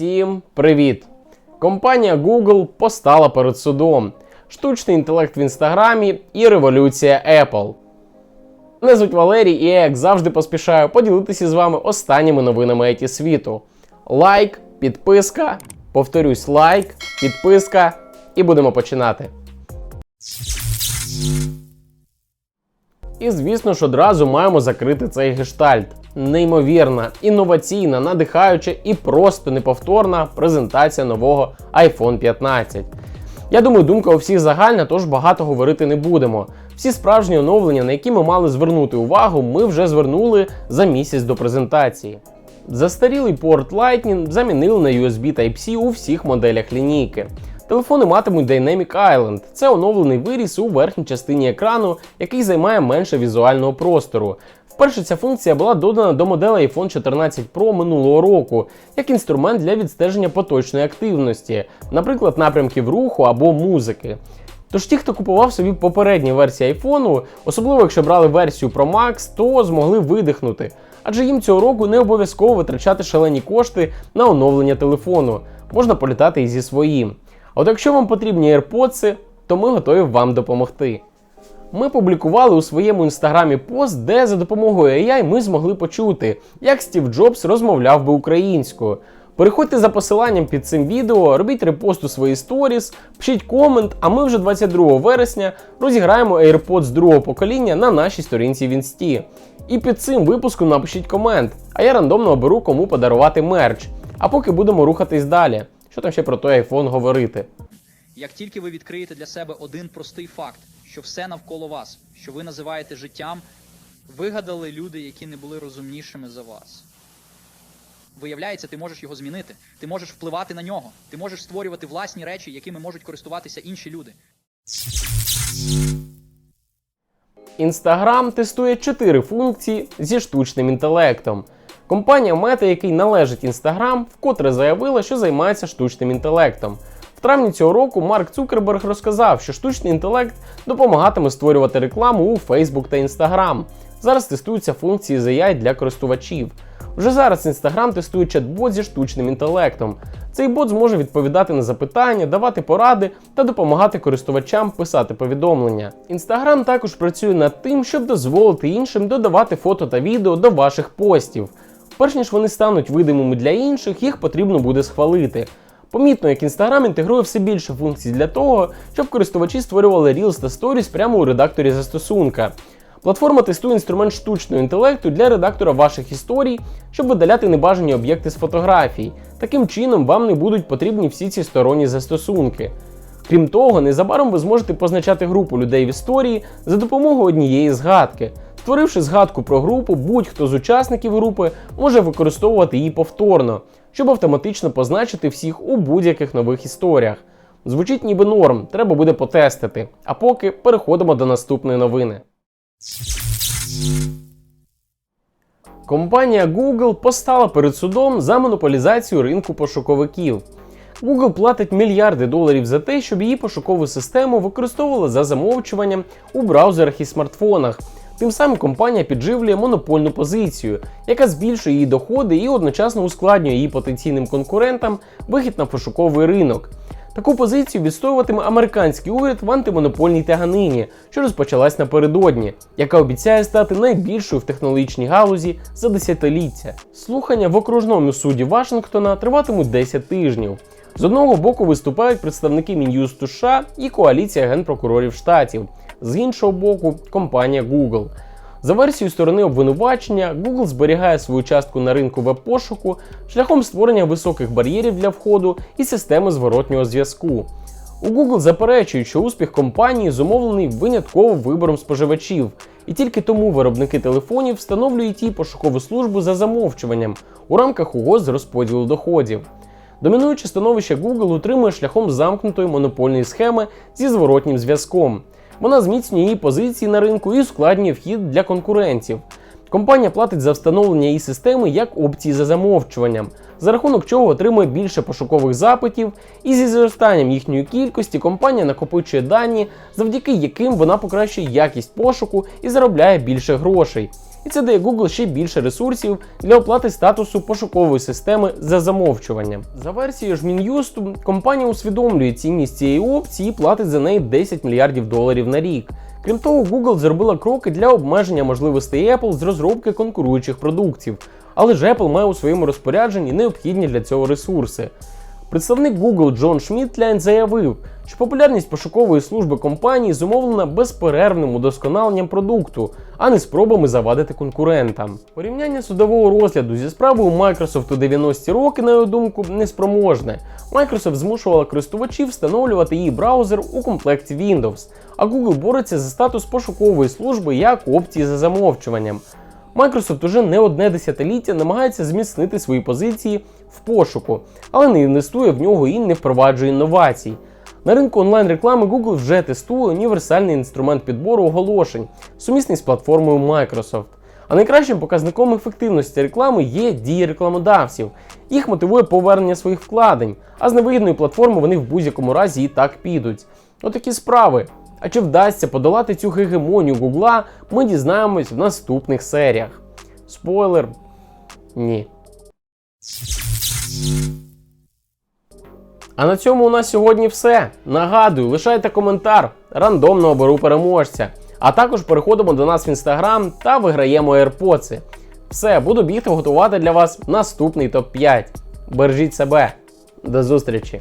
Всім привіт! Компанія Google постала перед судом. Штучний інтелект в інстаграмі і революція Apple. Мене звуть Валерій, і я, як завжди, поспішаю поділитися з вами останніми новинами IT світу. Лайк, підписка, повторюсь, лайк, підписка, і будемо починати. І звісно ж одразу маємо закрити цей гештальт. Неймовірна, інноваційна, надихаюча і просто неповторна презентація нового iPhone 15. Я думаю, думка у всіх загальна, тож багато говорити не будемо. Всі справжні оновлення, на які ми мали звернути увагу, ми вже звернули за місяць до презентації. Застарілий порт Lightning замінили на USB Type-C у всіх моделях лінійки. Телефони матимуть Dynamic Island. Це оновлений виріс у верхній частині екрану, який займає менше візуального простору. Вперше ця функція була додана до моделей iPhone 14 Pro минулого року як інструмент для відстеження поточної активності, наприклад, напрямків руху або музики. Тож ті, хто купував собі попередні версії iPhone, особливо якщо брали версію Pro Max, то змогли видихнути. Адже їм цього року не обов'язково витрачати шалені кошти на оновлення телефону, можна політати і зі своїм. А от якщо вам потрібні AirPods, то ми готові вам допомогти. Ми публікували у своєму інстаграмі пост, де за допомогою AI ми змогли почути, як Стів Джобс розмовляв би українською. Переходьте за посиланням під цим відео, робіть репост у свої сторіс, пишіть комент, а ми вже 22 вересня розіграємо AirPods другого покоління на нашій сторінці в інсті. І під цим випуском напишіть комент, а я рандомно оберу кому подарувати мерч. А поки будемо рухатись далі. Що там ще про той iPhone говорити? Як тільки ви відкриєте для себе один простий факт, що все навколо вас, що ви називаєте життям, вигадали люди, які не були розумнішими за вас. Виявляється, ти можеш його змінити, ти можеш впливати на нього, ти можеш створювати власні речі, якими можуть користуватися інші люди. Instagram тестує 4 функції зі штучним інтелектом. Компанія Meta, який належить Instagram, вкотре заявила, що займається штучним інтелектом. В травні цього року Марк Цукерберг розказав, що штучний інтелект допомагатиме створювати рекламу у Facebook та Instagram. Зараз тестуються функції з AI для користувачів. Вже зараз Instagram тестує чат-бот зі штучним інтелектом. Цей бот зможе відповідати на запитання, давати поради та допомагати користувачам писати повідомлення. Instagram також працює над тим, щоб дозволити іншим додавати фото та відео до ваших постів. Перш ніж вони стануть видимими для інших, їх потрібно буде схвалити. Помітно, як Instagram інтегрує все більше функцій для того, щоб користувачі створювали Reels та Stories прямо у редакторі застосунка. Платформа тестує інструмент штучного інтелекту для редактора ваших історій, щоб видаляти небажані об'єкти з фотографій. Таким чином, вам не будуть потрібні всі ці сторонні застосунки. Крім того, незабаром ви зможете позначати групу людей в історії за допомогою однієї згадки. Створивши згадку про групу, будь-хто з учасників групи може використовувати її повторно, щоб автоматично позначити всіх у будь-яких нових історіях. Звучить ніби норм, треба буде потестити. А поки переходимо до наступної новини. Компанія Google постала перед судом за монополізацію ринку пошуковиків. Google платить мільярди доларів за те, щоб її пошукову систему використовували за замовчуванням у браузерах і смартфонах. Тим самим компанія підживлює монопольну позицію, яка збільшує її доходи і одночасно ускладнює її потенційним конкурентам вихід на пошуковий ринок. Таку позицію відстоюватиме американський уряд в антимонопольній тяганині, що розпочалась напередодні, яка обіцяє стати найбільшою в технологічній галузі за десятиліття. Слухання в окружному суді Вашингтона триватимуть 10 тижнів. З одного боку виступають представники Мін'юсту США і коаліція генпрокурорів штатів, з іншого боку, компанія Google. За версією сторони обвинувачення, Google зберігає свою частку на ринку веб-пошуку шляхом створення високих бар'єрів для входу і системи зворотнього зв'язку. У Google заперечують, що успіх компанії зумовлений винятково вибором споживачів, і тільки тому виробники телефонів встановлюють її пошукову службу за замовчуванням у рамках угод з розподілу доходів. Домінуюче становище Google утримує шляхом замкнутої монопольної схеми зі зворотнім зв'язком. Вона зміцнює її позиції на ринку і ускладнює вхід для конкурентів. Компанія платить за встановлення її системи як опції за замовчуванням, за рахунок чого отримує більше пошукових запитів, і зі зростанням їхньої кількості компанія накопичує дані, завдяки яким вона покращує якість пошуку і заробляє більше грошей. І це дає Google ще більше ресурсів для оплати статусу пошукової системи за замовчуванням. За версією ж Мін'юсту, компанія усвідомлює цінність цієї опції і платить за неї 10 мільярдів доларів на рік. Крім того, Google зробила кроки для обмеження можливостей Apple з розробки конкуруючих продуктів, але ж Apple має у своєму розпорядженні необхідні для цього ресурси. Представник Google Джон Шмітляйн заявив, що популярність пошукової служби компанії зумовлена безперервним удосконаленням продукту, а не спробами завадити конкурентам. Порівняння судового розгляду зі справою Microsoft у 90-ті роки, на його думку, неспроможне. Microsoft змушувала користувачів встановлювати її браузер у комплекті Windows, а Google бореться за статус пошукової служби як опції за замовчуванням. Microsoft уже не одне десятиліття намагається зміцнити свої позиції в пошуку, але не інвестує в нього і не впроваджує інновацій. На ринку онлайн-реклами Google вже тестує універсальний інструмент підбору оголошень, сумісний з платформою Microsoft. А найкращим показником ефективності реклами є дії рекламодавців. Їх мотивує повернення своїх вкладень, а з невигідної платформи вони в будь-якому разі і так підуть. Отакі справи. А чи вдасться подолати цю гегемонію Гугла, ми дізнаємось в наступних серіях. Спойлер. Ні. А на цьому у нас сьогодні все. Нагадую, лишайте коментар, рандомно оберу переможця. А також переходимо до нас в інстаграм та виграємо AirPods. Все, буду бігти готувати для вас наступний топ-5. Бережіть себе. До зустрічі!